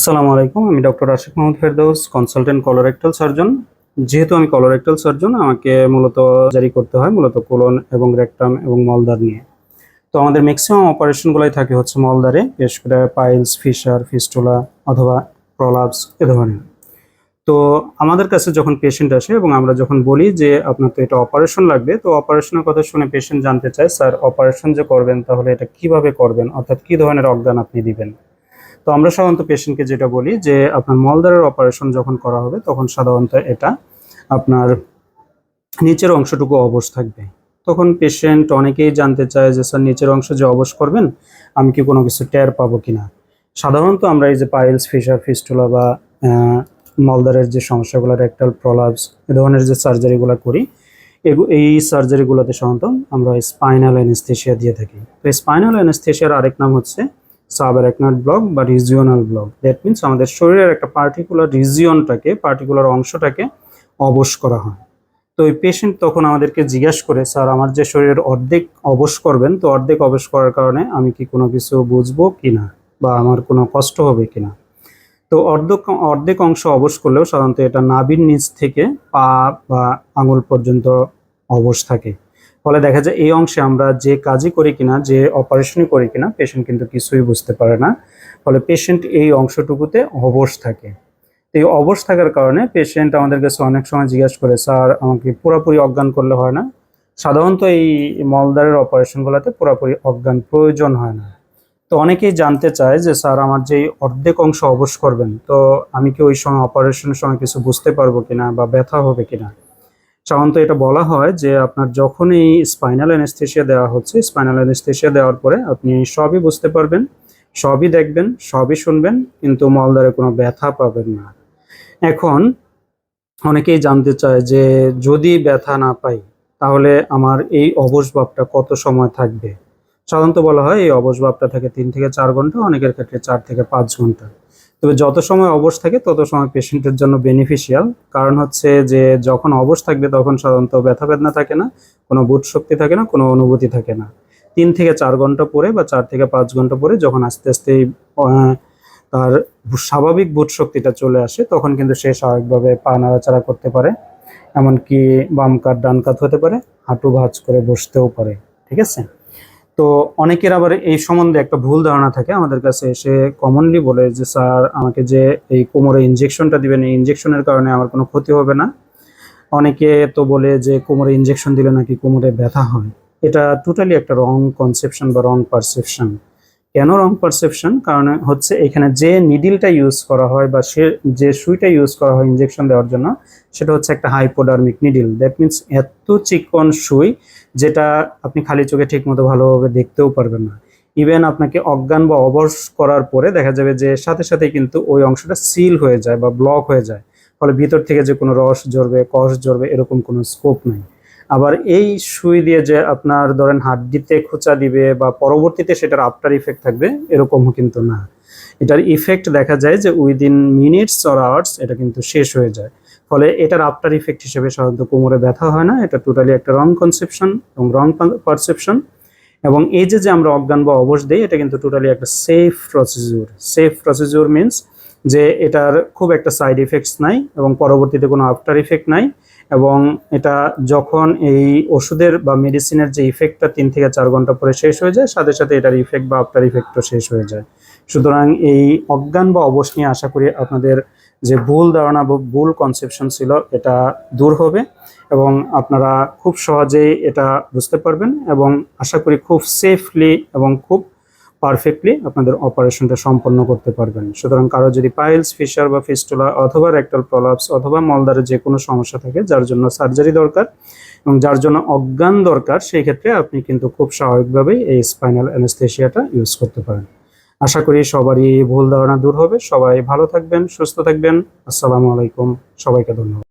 আসসালামু আলাইকুম, আমি doctor Ashiq Mohammad Ferdous consultant colorectal surgeon যেহেতু আমি কলোরেক্টাল সার্জন আমাকে মূলত জারি করতে হয় মূলত কোলন এবং রেকটাম এবং মলদার নিয়ে। তো আমাদের ম্যাক্সিমাম অপারেশনগুলোই থাকে হচ্ছে মলদারে বিশেষ করে পাইলস ফিশার ফিস্টুলা অথবা প্রলাপস এ ধরনের। তো আমাদের কাছে যখন পেশেন্ট আসে এবং আমরা যখন বলি যে আপনার তো এটা অপারেশন লাগবে, তো অপারেশনের কথা শুনে পেশেন্ট জানতে চায়, স্যার অপারেশন যে করবেন তাহলে এটা কীভাবে করবেন? অর্থাৎ কি ধরনের অজ্ঞান আপনি দিবেন? তো আমরা সাধারণত পেশেন্টকে যেটা বলি যে আপনার মলদারের অপারেশন যখন করা হবে, তখন সাধারণত এটা আপনার নিচের অংশটুকু অবশ থাকবে। তখন পেশেন্ট অনেকেই জানতে চায় যে, স্যার, নিচের অংশ যে অবশ করবেন, আমি কি কোনো কিছু টের পাবো কিনা? সাধারণত আমরা এই যে পাইলস ফিশার ফিস্টুলা বা মলদারের যে সমস্যাগুলো রেকটাল প্রলাপস এ ধরনের যে সার্জারিগুলো করি এই সার্জারিগুলোতে সাধারণত আমরা স্পাইনাল অ্যানেস্থেশিয়া দিয়ে থাকি। তো স্পাইনাল অ্যানেস্থেশিয়ার আরেক নাম হচ্ছে সাবঅ্যারাকনয়েড ব্লক বা রিজিওনাল ব্লক দ্যাট মিনস আমাদের শরীরের একটা পার্টিকুলার রিজিয়নটাকে পার্টিকুলার অংশটাকে অবশ করা হয়। তো ওই পেশেন্ট তখন আমাদেরকে জিজ্ঞাসা করে, স্যার, আমার যে শরীরের অর্ধেক অবশ করবেন, তো অর্ধেক অবশ করার কারণে আমি কি কোনো কিছু বুঝব কিনা? বা আমার কোনো কষ্ট হবে কিনা? তো অর্ধেক অর্ধেক অংশ অবশ করলেও সাধারণত এটা নাভির নিচ থেকে পা বা আঙুল পর্যন্ত অবশ থাকে। ফলে দেখা যায় এই অংশে আমরা যে কাজই করি কিনা, যে অপারেশনই করি কিনা পেশেন্ট কিন্তু কিছুই বুঝতে পারে না। ফলে পেশেন্ট এই অংশটুকুতে অবশ থাকে। তো এই অবশ থাকার কারণে পেশেন্ট আমাদের কাছে অনেক সময় জিজ্ঞাসা করে, স্যার, আমাকে পুরোপুরি অজ্ঞান করলে হয় না? সাধারণত এই মলদারের অপারেশনগুলোতে পুরোপুরি অজ্ঞান প্রয়োজন হয় না। তো অনেকেই জানতে চায় যে, স্যার, আমার যে অর্ধেক অংশ অবশ করবেন, তো আমি কি ওই সময় অপারেশনের সময় কিছু বুঝতে পারব কিনা বা ব্যথা হবে কিনা? সাধারণত এটা বলা হয় যে আপনার যখনই স্পাইনাল অ্যানেস্থেশিয়া দেওয়া হচ্ছে স্পাইনাল অ্যানেস্থেশিয়া দেওয়ার পরে আপনি সবই বুঝতে পারবেন, সবই দেখবেন, সবই শুনবেন, কিন্তু মলদারে কোনো ব্যথা পাবেন না। এখন অনেকেই জানতে চায় যে যদি ব্যথা না পাই, তাহলে আমার এই অবসভাবটা কত সময় থাকবে? সাধারণত বলা হয় এই অবসভাবটা থাকে তিন থেকে চার ঘণ্টা, অনেকের ক্ষেত্রে চার থেকে পাঁচ ঘণ্টা। তবে যত সময় অবশ থাকে, তত সময় পেশেন্টের জন্য বেনিফিশিয়াল কারণ হচ্ছে যে, যখন অবশ থাকবে, তখন সাধারণত ব্যথা বেদনা থাকে না, কোনো বুট শক্তি থাকে না, কোনো অনুভূতি থাকে না। তিন থেকে চার ঘণ্টা পরে বা চার থেকে পাঁচ ঘণ্টা পরে যখন আস্তে আস্তে তার স্বাভাবিক বুট শক্তিটা চলে আসে, তখন কিন্তু সে স্বাভাবিকভাবে পা নাড়াচাড়া করতে পারে। এমনকি বাম কাত, ডান কাত হতে পারে, হাঁটু ভাঁজ করে বসতেও পারে। ঠিক আছে? তো অনেকের আবার এই সম্বন্ধে একটা ভুল ধারণা থাকে। আমাদের কাছে এসে কমনলি বলে যে, স্যার, আমাকে যে এই কোমরে ইনজেকশনটা দিবেন, এই ইনজেকশনের কারণে আমার কোনো ক্ষতি হবে না। অনেকে তো বলে যে, কোমরে ইনজেকশন দিলে নাকি কোমরে ব্যথা হয়। এটা টোটালি একটা রং কনসেপশন বা রং পারসেপশন কেন রং পারসেপশন? কারণ হচ্ছে এখানে যে নিডিলটা ইউজ করা হয় বা সে, যে সুইটা ইউজ করা হয় ইনজেকশন দেওয়ার জন্য, সেটা হচ্ছে একটা হাইপোডার্মিক নিডিল দ্যাট মিনস এত চিকন সুই যেটা আপনি খালি চোখে ঠিকমতো ভালোভাবে দেখতেও পারবেন না। ইভেন আপনাকে অজ্ঞান বা অবশ করার পরে দেখা যাবে যে সাথে সাথে কিন্তু ওই অংশটা সিল হয়ে যায় বা ব্লক হয়ে যায়। ফলে ভিতর থেকে যে কোনো রস জ্বরবে কষ জ্বরবে এরকম কোনো স্কোপ নেই। আবার এই সুই দিয়ে যে আপনার ধরেন হাড্ডিতে খোঁচা দিবে বা পরবর্তীতে সেটার আফটার ইফেক্ট থাকবে, এরকমও কিন্তু না। এটার ইফেক্ট দেখা যায় যে উইদিন মিনিটস অর আওয়ার্স এটা কিন্তু শেষ হয়ে যায়। ফলে এটার আফটার ইফেক্ট হিসেবে সাধারণত কোমরে ব্যথা হয় না, এটা টোটালি একটা রং কনসেপশন এবং রং পারসেপশন এবং এই যে যে আমরা অজ্ঞান বা অবশ দিই, এটা কিন্তু টোটালি একটা safe procedure safe procedure means যে এটার খুব একটা সাইড ইফেক্টস নাই এবং পরবর্তীতে কোনো আফটার ইফেক্ট নাই। এবং এটা যখন এই ওষুধের বা মেডিসিনের যে ইফেক্টটা তিন থেকে চার ঘণ্টা পরে শেষ হয়ে যায়, সাথে সাথে এটার ইফেক্ট বা আফটার ইফেক্টও শেষ হয়ে যায়। সুতরাং এই অজ্ঞান বা অবশ নিয়ে আশা করি আপনাদের যে ভুল ধারণা বা ভুল কনসেপশন ছিল, এটা দূর হবে এবং আপনারা খুব সহজেই এটা বুঝতে পারবেন এবং আশা করি খুব সেফলি এবং খুব পারফেক্টলি আপনাদের অপারেশনটা সম্পন্ন করতে পারবেন। সুতরাং কারও যদি পাইলস ফিশার বা ফিস্টুলা অথবা রেক্টাল প্রলাপস অথবা মলদারের যে কোনো সমস্যা থাকে, যার জন্য সার্জারি দরকার এবং যার জন্য অজ্ঞান দরকার, সেই ক্ষেত্রে আপনি কিন্তু খুব স্বাভাবিকভাবেই এই স্পাইনাল অ্যানেস্থেশিয়াটা ইউজ করতে পারেন। আশা করি সবারই ভুল ধারণা দূর হবে। সবাই ভালো থাকবেন, সুস্থ থাকবেন। আসসালামু আলাইকুম। সবাইকে ধন্যবাদ।